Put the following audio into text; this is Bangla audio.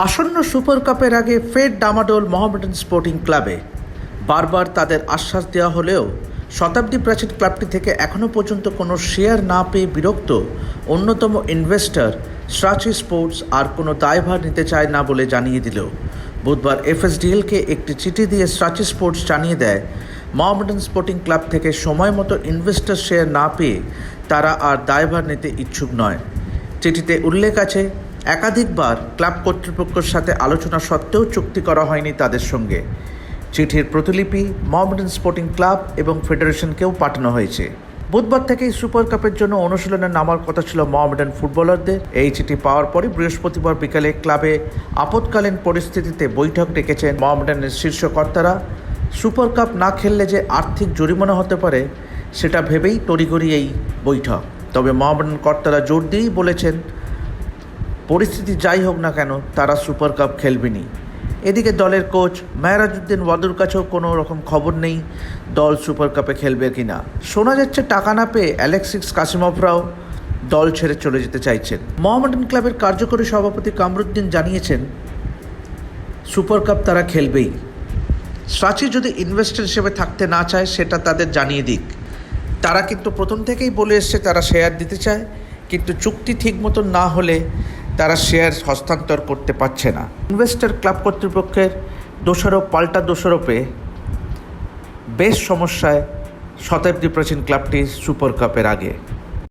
আসন্ন সুপার কাপের আগে ফের ডামাডোল মোহামেডান স্পোর্টিং ক্লাবে। বারবার তাদের আশ্বাস দেওয়া হলেও শতাব্দী প্রাচীন ক্লাবটি থেকে এখনও পর্যন্ত কোনো শেয়ার না পেয়ে বিরক্ত অন্যতম ইনভেস্টর স্ট্রাচি স্পোর্টস আর কোনো দায়ভার নিতে চায় না বলে জানিয়ে দিল। বুধবার এফএসডিএলকে একটি চিঠি দিয়ে স্ট্রাচি স্পোর্টস জানিয়ে দেয়, মোহামেডান স্পোর্টিং ক্লাব থেকে সময় মতো ইনভেস্টর শেয়ার না পেয়ে তারা আর দায়ভার নিতে ইচ্ছুক নয়। চিঠিতে উল্লেখ আছে একাধিকবার ক্লাব কর্তৃপক্ষের সাথে আলোচনা সত্ত্বেও চুক্তি করা হয়নি তাদের সঙ্গে। চিঠির প্রতিলিপি মোহামেডান স্পোর্টিং ক্লাব এবং ফেডারেশনকেও পাঠানো হয়েছে। বুধবার থেকেই সুপার কাপের জন্য অনুশীলনে নামার কথা ছিল মোহামেডান ফুটবলারদের। এই চিঠি পাওয়ার পরে বৃহস্পতিবার বিকালে ক্লাবে আপৎকালীন পরিস্থিতিতে বৈঠক ডেকেছেন মোহামেডানের শীর্ষ কর্তারা। সুপার কাপ না খেললে যে আর্থিক জরিমানা হতে পারে, সেটা ভেবেই তড়িঘড়ি এই বৈঠক। তবে মোহামেডান কর্তারা জোর দিয়েই বলেছেন পরিস্থিতি যাই হোক না কেন, তারা সুপার কাপ খেলবেনি। এদিকে দলের কোচ মেহরাজউদ্দিন ওয়াদুর কাছেও কোনো রকম খবর নেই, দল সুপার কাপে খেলবে কি না শোনা যাচ্ছে টাকা না পেয়ে অ্যালেক্সিক্স কাসিমভরাও দল ছেড়ে চলে যেতে চাইছেন। মোহামেডান ক্লাবের কার্যকরী সভাপতি কামরুদ্দিন জানিয়েছেন, সুপার কাপ তারা খেলবেই। সাচি যদি ইনভেস্টর হিসেবে থাকতে না চায়, সেটা তাদের জানিয়ে দিক। তারা কিন্তু প্রথম থেকেই বলে এসছে তারা শেয়ার দিতে চায়, কিন্তু চুক্তি ঠিক মতন না হলে তারা শেয়ার হস্তান্তর করতে পারছে না। ইনভেস্টর ক্লাব কর্তৃপক্ষের দোষারোপ, পাল্টা দোষারোপে বেশ সমস্যায় শতাব্দী প্রাচীন ক্লাবটি সুপার কাপের আগে।